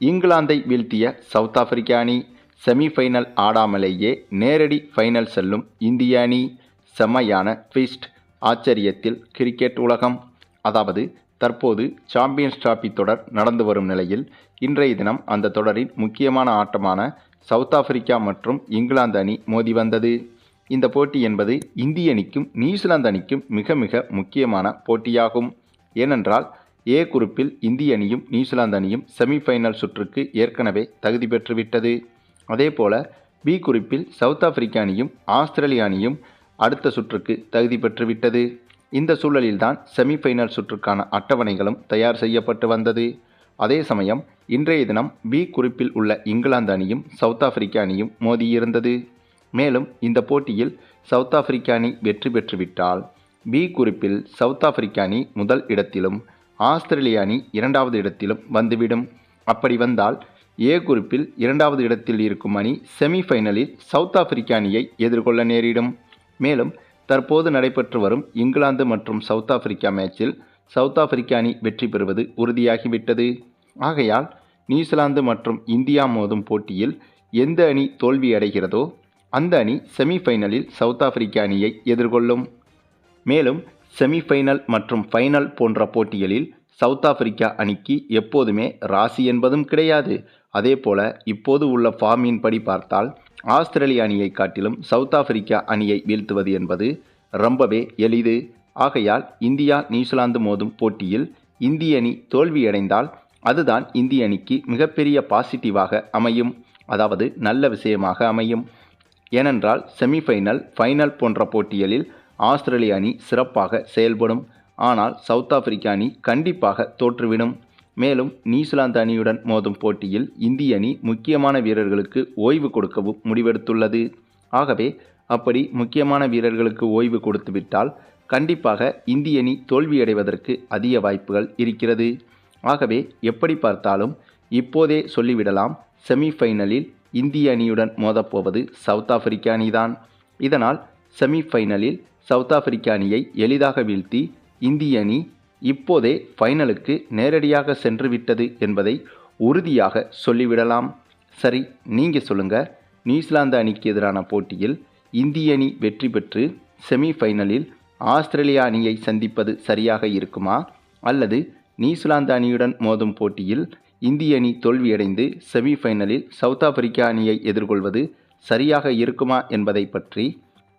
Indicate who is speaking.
Speaker 1: இங்கிலாந்தை வீழ்த்திய சவுத் ஆப்பிரிக்க அணி செமிஃபைனல் ஆடாமலேயே நேரடி ஃபைனல் செல்லும் இந்திய அணி. செம்மையான ட்விஸ்ட் ஆச்சரியத்தில் கிரிக்கெட் உலகம். அதாவது தற்போது சாம்பியன்ஸ் டிராபி தொடர் நடந்து வரும் நிலையில் இன்றைய தினம் அந்த தொடரின் முக்கியமான ஆட்டமான சவுத் ஆப்பிரிக்கா மற்றும் இங்கிலாந்து அணி மோதி வந்தது. இந்த போட்டி என்பது இந்திய அணிக்கும் நியூசிலாந்து அணிக்கும் மிக மிக முக்கியமான போட்டியாகும். ஏனென்றால் ஏ குரூப்பில் இந்திய அணியும் நியூசிலாந்து அணியும் செமிஃபைனல் சுற்றுக்கு ஏற்கனவே தகுதி பெற்றுவிட்டது. அதேபோல பி குறிப்பில் சவுத் ஆப்பிரிக்க அணியும் ஆஸ்திரேலிய அணியும் அடுத்த சுற்றுக்கு தகுதி பெற்றுவிட்டது. இந்த சூழலில்தான் செமிஃபைனல் சுற்றுக்கான அட்டவணைகளும் தயார் செய்யப்பட்டு வந்தது. அதே சமயம் இன்றைய தினம் பி குறிப்பில் உள்ள இங்கிலாந்து அணியும் சவுத் ஆப்பிரிக்க அணியும் மோதியிருந்தது. மேலும் இந்த போட்டியில் சவுத் ஆப்பிரிக்க அணி வெற்றி பெற்றுவிட்டால் பி குறிப்பில் சவுத் ஆப்பிரிக்க அணி முதல் இடத்திலும் ஆஸ்திரேலிய அணி இரண்டாவது இடத்திலும் வந்துவிடும். அப்படி வந்தால் ஏ குறிப்பில் இரண்டாவது இடத்தில் இருக்கும் அணி செமிஃபைனலில் சவுத் ஆப்பிரிக்க அணியை எதிர்கொள்ள நேரிடும். மேலும் தற்போது நடைபெற்று வரும் இங்கிலாந்து மற்றும் சவுத் ஆப்பிரிக்கா மேட்சில் சவுத் ஆப்பிரிக்க அணி வெற்றி பெறுவது உறுதியாகிவிட்டது. ஆகையால் நியூசிலாந்து மற்றும் இந்தியா மோதும் போட்டியில் எந்த அணி தோல்வி அடைகிறதோ அந்த அணி செமிஃபைனலில் சவுத் ஆப்பிரிக்க அணியை எதிர்கொள்ளும். மேலும் செமிஃபைனல் மற்றும் ஃபைனல் போன்ற போட்டிகளில் சவுத் ஆப்பிரிக்கா அணிக்கு எப்போதுமே ராசி என்பதும் கிடையாது. அதே போல இப்போது உள்ள ஃபார்மின் படி பார்த்தால் ஆஸ்திரேலிய அணியை காட்டிலும் சவுத் ஆப்பிரிக்கா அணியை வீழ்த்துவது என்பது ரொம்பவே எளிது. ஆகையால் இந்தியா நியூசிலாந்து மோதும் போட்டியில் இந்திய அணி தோல்வியடைந்தால் அதுதான் இந்திய அணிக்கு மிகப்பெரிய பாசிட்டிவாக அமையும். அதாவது நல்ல விஷயமாக அமையும். ஏனென்றால் செமிஃபைனல் ஃபைனல் போன்ற போட்டிகளில் ஆஸ்திரேலிய அணி சிறப்பாக செயல்படும். ஆனால் சவுத் ஆப்பிரிக்க அணி கண்டிப்பாக தோற்றுவிடும். மேலும் நியூசிலாந்து அணியுடன் மோதும் போட்டியில் இந்திய அணி முக்கியமான வீரர்களுக்கு ஓய்வு கொடுக்கவும் முடிவெடுத்துள்ளது. ஆகவே அப்படி முக்கியமான வீரர்களுக்கு ஓய்வு கொடுத்துவிட்டால் கண்டிப்பாக இந்திய அணி தோல்வியடைவதற்கு அதிக வாய்ப்புகள் இருக்கிறது. ஆகவே எப்படி பார்த்தாலும் இப்போதே சொல்லிவிடலாம் செமிஃபைனலில் இந்திய அணியுடன் மோதப்போவது சவுத் ஆப்பிரிக்க அணிதான். இதனால் செமிஃபைனலில் சவுத் ஆப்பிரிக்க அணியை எளிதாக வீழ்த்தி இந்திய அணி இப்போதே ஃபைனலுக்கு நேரடியாக சென்று விட்டது என்பதை உறுதியாக சொல்லிவிடலாம். சரி நீங்கள் சொல்லுங்கள் நியூசிலாந்து அணிக்கு எதிரான போட்டியில் இந்திய அணி வெற்றி பெற்று செமிஃபைனலில் ஆஸ்திரேலியா அணியை சந்திப்பது சரியாக இருக்குமா? அல்லது நியூசிலாந்து அணியுடன் மோதும் போட்டியில் இந்திய அணி தோல்வியடைந்து செமிஃபைனலில் சவுத் ஆப்பிரிக்கா அணியை எதிர்கொள்வது சரியாக இருக்குமா என்பதை பற்றி